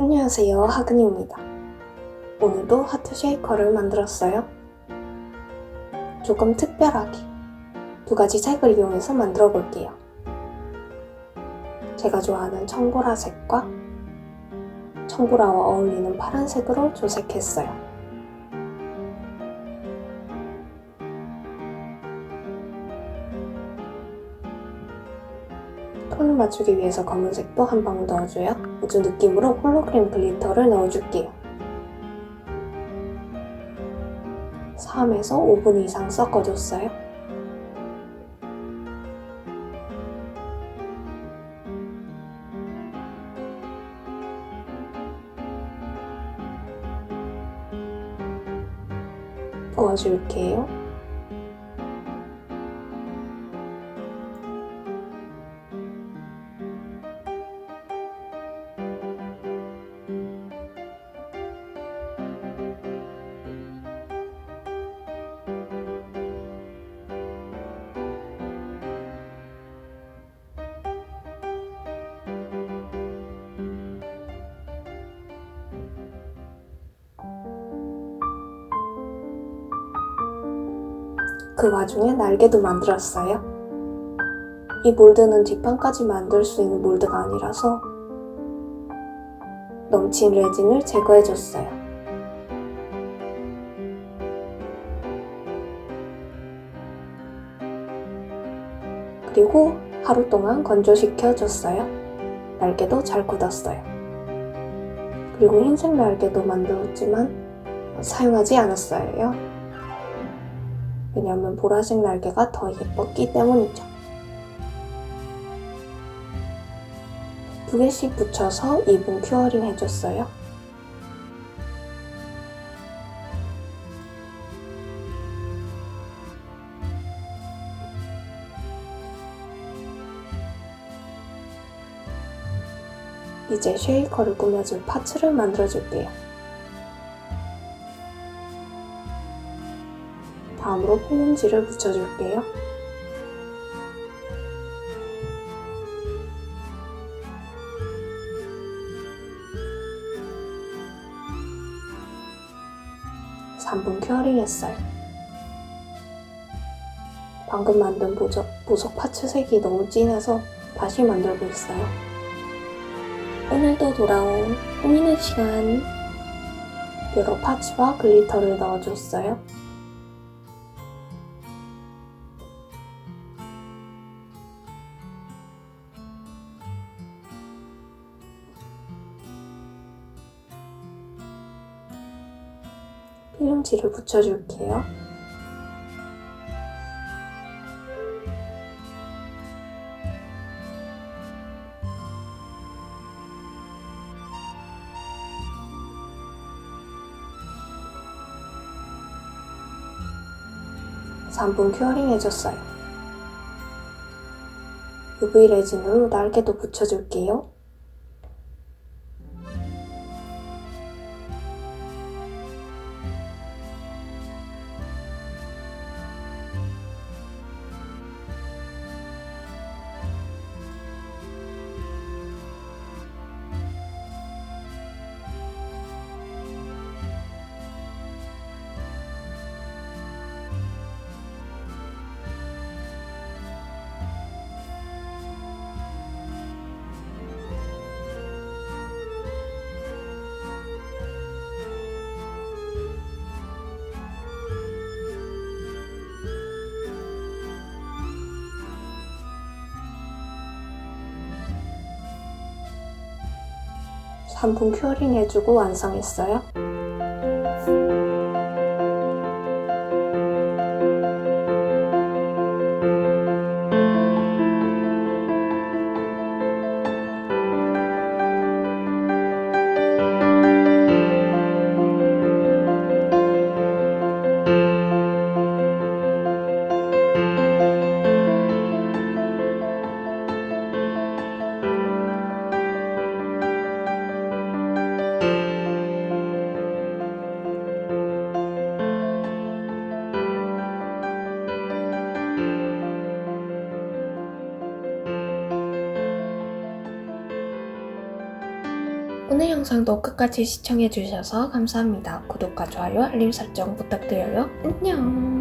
안녕하세요 하근입니다. 오늘도 하트 쉐이커를 만들었어요. 조금 특별하게 두 가지 색을 이용해서 만들어 볼게요. 제가 좋아하는 청보라색과 청보라와 어울리는 파란색으로 조색했어요. 맞추기 위해서 검은색도 한 방울 넣어줘요. 우주 느낌으로 홀로그램 글리터를 넣어줄게요. 3에서 5분 이상 섞어줬어요. 부어줄게요. 그 와중에 날개도 만들었어요. 이 몰드는 뒷판까지 만들 수 있는 몰드가 아니라서 넘친 레진을 제거해줬어요. 그리고 하루 동안 건조시켜줬어요. 날개도 잘 굳었어요. 그리고 흰색 날개도 만들었지만 사용하지 않았어요. 왜냐하면 보라색 날개가 더 예뻤기 때문이죠. 두 개씩 붙여서 2분 큐어링 해줬어요. 이제 쉐이커를 꾸며줄 파츠를 만들어줄게요. 다음으로 필름지를 붙여줄게요. (3분) 큐어링 했어요. 방금 만든 보석, 보석 파츠 색이 너무 진해서 다시 만들고 있어요. 오늘도 돌아온 꾸미는 시간. 여러 파츠와 글리터를 넣어줬어요. 필름지를 붙여줄게요. (3분) 큐어링 해줬어요. UV 레진으로 날개도 붙여줄게요. (3분) 큐어링 해주고 완성했어요. 오늘 영상도 끝까지 시청해주셔서 감사합니다. 구독과 좋아요, 알림 설정 부탁드려요. 안녕!